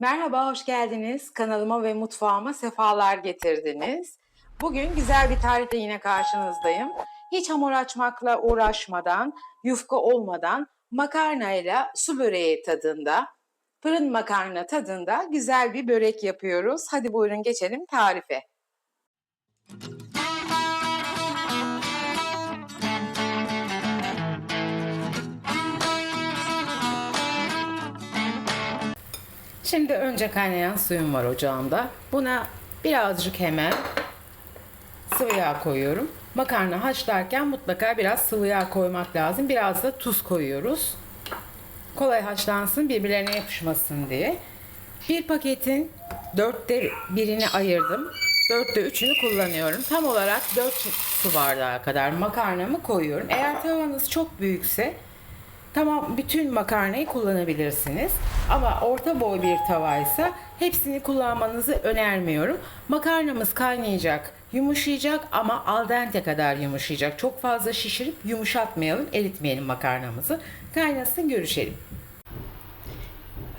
Merhaba, hoş geldiniz. Kanalıma ve mutfağıma sefalar getirdiniz. Bugün güzel bir tarifle yine karşınızdayım. Hiç hamur açmakla uğraşmadan, yufka olmadan makarnayla su böreği tadında, fırın makarna tadında güzel bir börek yapıyoruz. Hadi buyurun geçelim tarife. Şimdi önce kaynayan suyum var ocağımda. Buna birazcık hemen sıvı yağ koyuyorum. Makarna haşlarken mutlaka biraz sıvı yağ koymak lazım. Biraz da tuz koyuyoruz. Kolay haşlansın, birbirlerine yapışmasın diye. Bir paketin dörtte birini ayırdım. Dörtte üçünü kullanıyorum. Tam olarak 4 su bardağı kadar makarnamı koyuyorum. Eğer tavanız çok büyükse Tamam bütün makarnayı kullanabilirsiniz. Ama orta boy bir tavaysa hepsini kullanmanızı önermiyorum. Makarnamız kaynayacak, yumuşayacak ama al dente kadar yumuşayacak. Çok fazla şişirip yumuşatmayalım, eritmeyelim makarnamızı. Kaynasın görüşelim.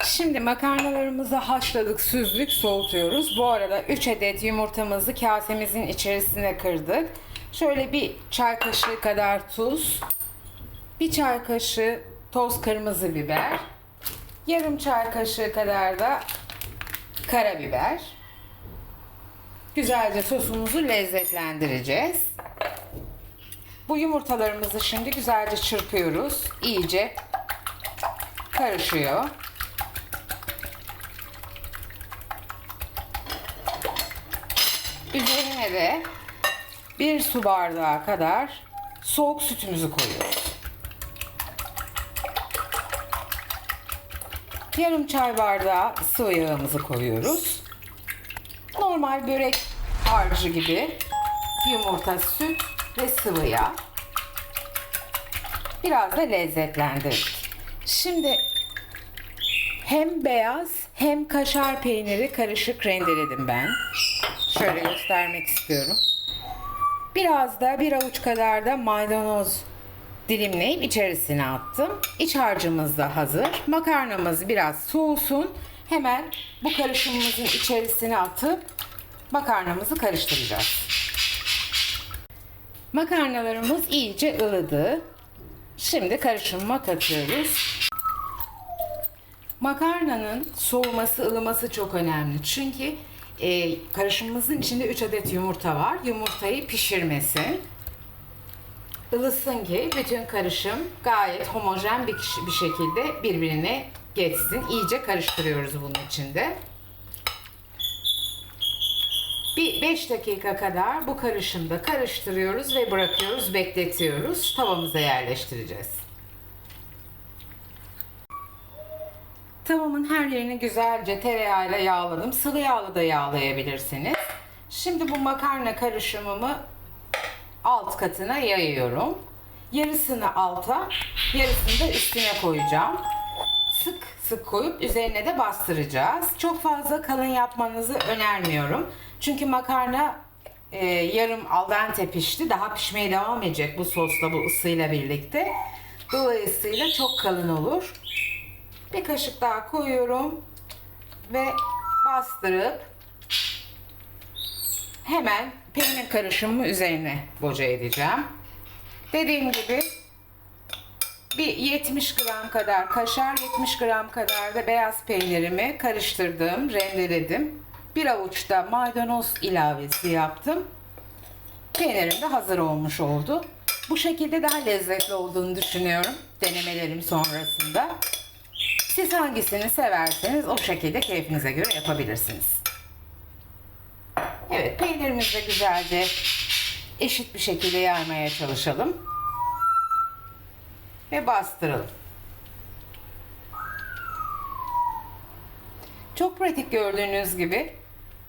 Şimdi makarnalarımızı haşladık, süzdük, soğutuyoruz. Bu arada 3 adet yumurtamızı kasemizin içerisine kırdık. Şöyle bir çay kaşığı kadar tuz, bir çay kaşığı toz kırmızı biber, yarım çay kaşığı kadar da karabiber. Güzelce sosumuzu lezzetlendireceğiz. Bu yumurtalarımızı şimdi güzelce çırpıyoruz. İyice karışıyor. Üzerine de bir su bardağı kadar soğuk sütümüzü koyuyoruz. Yarım çay bardağı sıvı yağımızı koyuyoruz. Normal börek harcı gibi yumurta, süt ve sıvı yağ. Biraz da lezzetlendirdik. Şimdi hem beyaz hem kaşar peyniri karışık rendeledim ben. Şöyle göstermek istiyorum. Biraz da bir avuç kadar da maydanoz dilimleyip içerisine attım. İç harcımız da hazır. Makarnamız biraz soğusun. Hemen bu karışımımızın içerisine atıp makarnamızı karıştıracağız. Makarnalarımız iyice ılıdı. Şimdi karışıma katıyoruz. Makarnanın soğuması, ılıması çok önemli. Çünkü e, karışımımızın içinde 3 adet yumurta var. Yumurtayı pişirmesin ılısın ki bütün karışım gayet homojen bir, kişi- bir şekilde birbirine geçsin. İyice karıştırıyoruz bunun içinde. Bir 5 dakika kadar bu karışımda karıştırıyoruz ve bırakıyoruz, bekletiyoruz. Tavamıza yerleştireceğiz. Tavamın her yerini güzelce tereyağıyla yağladım. Sıvı yağla da yağlayabilirsiniz. Şimdi bu makarna karışımımı alt katına yayıyorum. Yarısını alta, yarısını da üstüne koyacağım. Sık sık koyup üzerine de bastıracağız. Çok fazla kalın yapmanızı önermiyorum. Çünkü makarna e, yarım al dente pişti. Daha pişmeye devam edecek bu sosla, bu ısıyla birlikte. Dolayısıyla çok kalın olur. Bir kaşık daha koyuyorum ve bastırıp hemen peynir karışımı üzerine boca edeceğim. Dediğim gibi bir 70 gram kadar kaşar, 70 gram kadar da beyaz peynirimi karıştırdım, rendeledim. Bir avuç da maydanoz ilavesi yaptım. Peynirim de hazır olmuş oldu. Bu şekilde daha lezzetli olduğunu düşünüyorum denemelerim sonrasında. Siz hangisini severseniz o şekilde keyfinize göre yapabilirsiniz. Evet peynirimizi güzelce eşit bir şekilde yaymaya çalışalım. Ve bastıralım. Çok pratik gördüğünüz gibi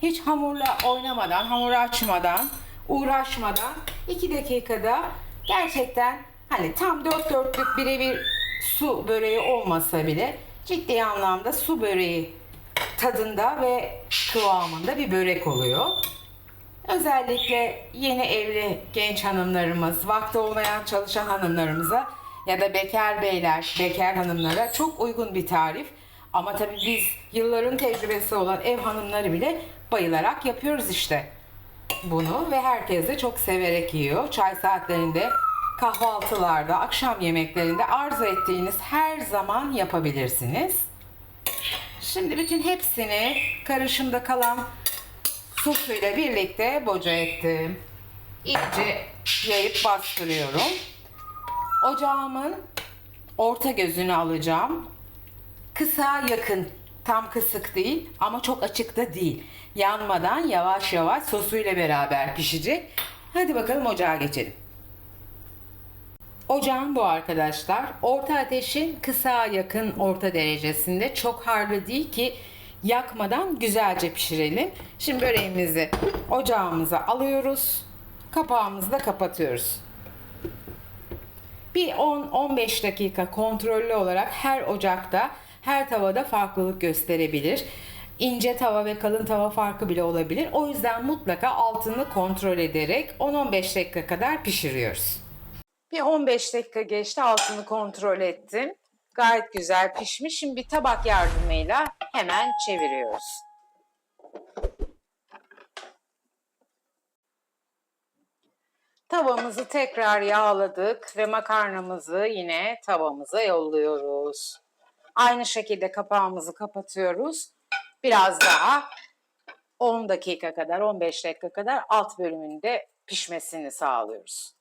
hiç hamurla oynamadan, hamur açmadan, uğraşmadan 2 dakikada gerçekten hani tam dört dörtlük birebir su böreği olmasa bile ciddi anlamda su böreği tadında ve kıvamında bir börek oluyor. Özellikle yeni evli genç hanımlarımız, vakti olmayan çalışan hanımlarımıza ya da bekar beyler, bekar hanımlara çok uygun bir tarif. Ama tabii biz yılların tecrübesi olan ev hanımları bile bayılarak yapıyoruz işte bunu ve herkes de çok severek yiyor. Çay saatlerinde, kahvaltılarda, akşam yemeklerinde arzu ettiğiniz her zaman yapabilirsiniz. Şimdi bütün hepsini karışımda kalan sosuyla birlikte boca ettim. İyice yayıp bastırıyorum. Ocağımın orta gözünü alacağım. Kısa yakın, tam kısık değil ama çok açık da değil. Yanmadan yavaş yavaş sosuyla beraber pişecek. Hadi bakalım ocağa geçelim. Ocağım bu arkadaşlar. Orta ateşin kısa yakın orta derecesinde çok harlı değil ki yakmadan güzelce pişirelim. Şimdi böreğimizi ocağımıza alıyoruz. Kapağımızı da kapatıyoruz. Bir 10-15 dakika kontrollü olarak her ocakta, her tavada farklılık gösterebilir. İnce tava ve kalın tava farkı bile olabilir. O yüzden mutlaka altını kontrol ederek 10-15 dakika kadar pişiriyoruz. Bir 15 dakika geçti altını kontrol ettim. Gayet güzel pişmiş. Şimdi bir tabak yardımıyla hemen çeviriyoruz. Tavamızı tekrar yağladık ve makarnamızı yine tavamıza yolluyoruz. Aynı şekilde kapağımızı kapatıyoruz. Biraz daha 10 dakika kadar, 15 dakika kadar alt bölümünde pişmesini sağlıyoruz.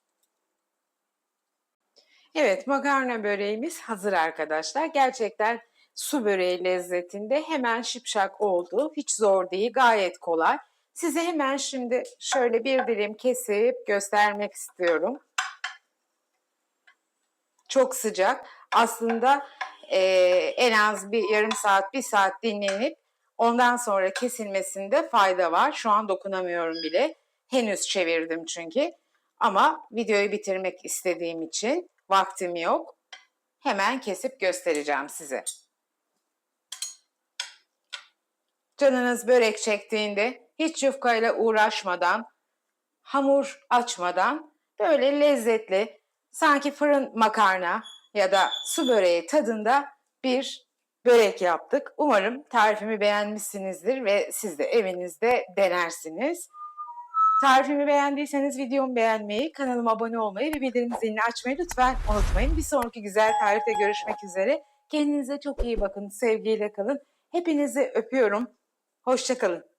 Evet, makarna böreğimiz hazır arkadaşlar. Gerçekten su böreği lezzetinde hemen şipşak oldu. Hiç zor değil, gayet kolay. Size hemen şimdi şöyle bir dilim kesip göstermek istiyorum. Çok sıcak. Aslında eee, en az bir yarım saat, bir saat dinlenip ondan sonra kesilmesinde fayda var. Şu an dokunamıyorum bile. Henüz çevirdim çünkü. Ama videoyu bitirmek istediğim için vaktim yok. Hemen kesip göstereceğim size. Canınız börek çektiğinde hiç yufkayla uğraşmadan, hamur açmadan böyle lezzetli, sanki fırın makarna ya da su böreği tadında bir börek yaptık. Umarım tarifimi beğenmişsinizdir ve siz de evinizde denersiniz. Tarifimi beğendiyseniz videomu beğenmeyi, kanalıma abone olmayı ve bildirim zilini açmayı lütfen unutmayın. Bir sonraki güzel tarifte görüşmek üzere. Kendinize çok iyi bakın, sevgiyle kalın. Hepinizi öpüyorum. Hoşçakalın.